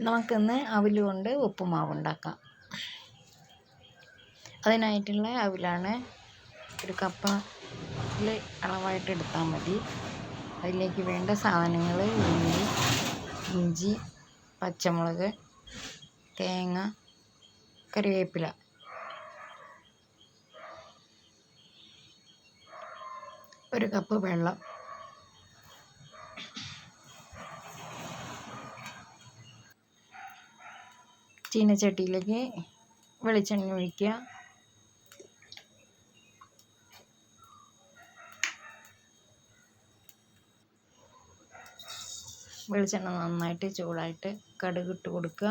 നമുക്കിന്ന് അവിൽ കൊണ്ട് ഉപ്പുമാവ് ഉണ്ടാക്കാം അതിനായിട്ടുള്ള അവിലാണ് ഒരു കപ്പിൽ അളവായിട്ട് എടുത്താൽ മതി. അതിലേക്ക് വേണ്ട സാധനങ്ങൾ ഉള്ളി ഇഞ്ചി പച്ചമുളക് തേങ്ങ കറിവേപ്പില. ഒരു കപ്പ് വെള്ളം ചീനച്ചട്ടിയിലേക്ക് വെളിച്ചെണ്ണ ഒഴിക്കുക. വെളിച്ചെണ്ണ നന്നായിട്ട് ചൂടായിട്ട് കടുക് ഇട്ട് കൊടുക്കുക.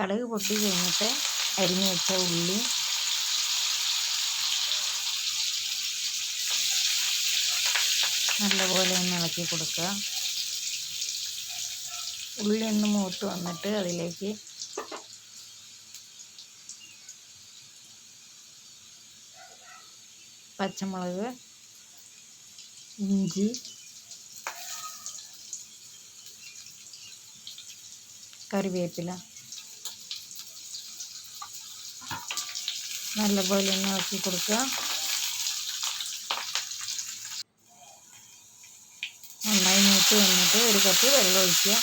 കടുക് പൊട്ടി കഴിഞ്ഞിട്ട് അരിഞ്ഞു വെച്ച ഉള്ളി. നല്ലപോലെ ഒന്ന് ഇളക്കി കൊടുക്കുക. ഉള്ളി ഒന്ന് മൂത്ത് വന്നിട്ട് അതിലേക്ക് പച്ചമുളക് ഇഞ്ചി കറിവേപ്പില. നല്ലപോലെ ഒന്ന് ഇളക്കി കൊടുക്കുക. നന്നായി മൂത്ത് വന്നിട്ട് ഒരു കപ്പ് വെള്ളം ഒഴിക്കുക.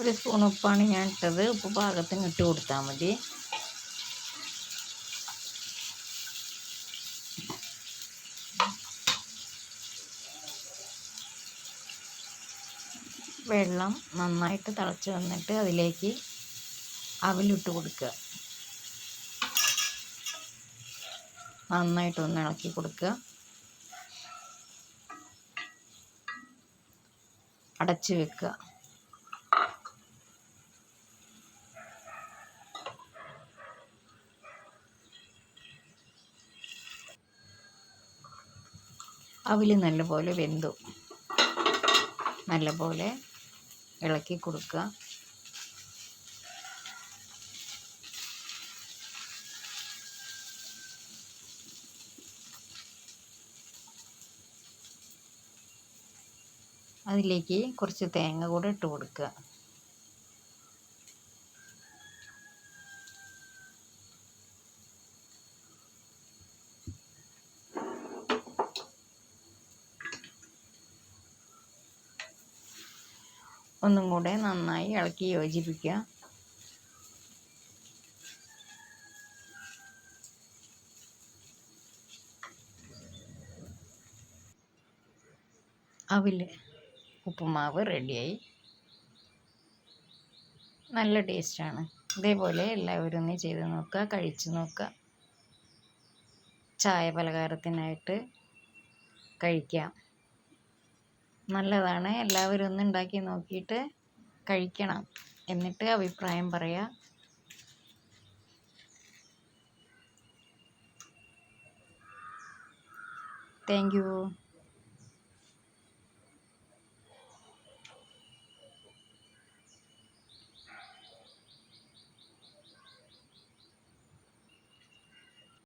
ഒരു സ്പൂൺ ഉപ്പാണ് ഞാൻ ഇട്ടത്. ഉപ്പ് പാകത്തിന് ഇട്ട് കൊടുത്താൽ മതി. വെള്ളം നന്നായിട്ട് തിളച്ച് വന്നിട്ട് അതിലേക്ക് അവലിട്ട് കൊടുക്കുക. നന്നായിട്ടൊന്ന് ഇളക്കി കൊടുക്കുക. അടച്ച് വെക്കുക. അവിൽ നല്ലപോലെ വെന്തു. നല്ലപോലെ ഇളക്കി കൊടുക്കുക. അതിലേക്ക് കുറച്ച് തേങ്ങ കൂടെ ഇട്ട് കൊടുക്കുക. ഒന്നും കൂടെ നന്നായി ഇളക്കി യോജിപ്പിക്കുക. അവിൽ ഉപ്പുമാവ് റെഡിയായി. നല്ല ടേസ്റ്റാണ്. ഇതേപോലെ എല്ലാവരും ഒന്ന് ചെയ്ത് നോക്കുക കഴിച്ച് നോക്കുക. ചായ പലഹാരത്തിനായിട്ട് കഴിക്കാം. നല്ലതാണ്. എല്ലാവരും ഒന്ന് ഉണ്ടാക്കി നോക്കിയിട്ട് കഴിക്കണം. എന്നിട്ട് അഭിപ്രായം പറയാം. Thank you.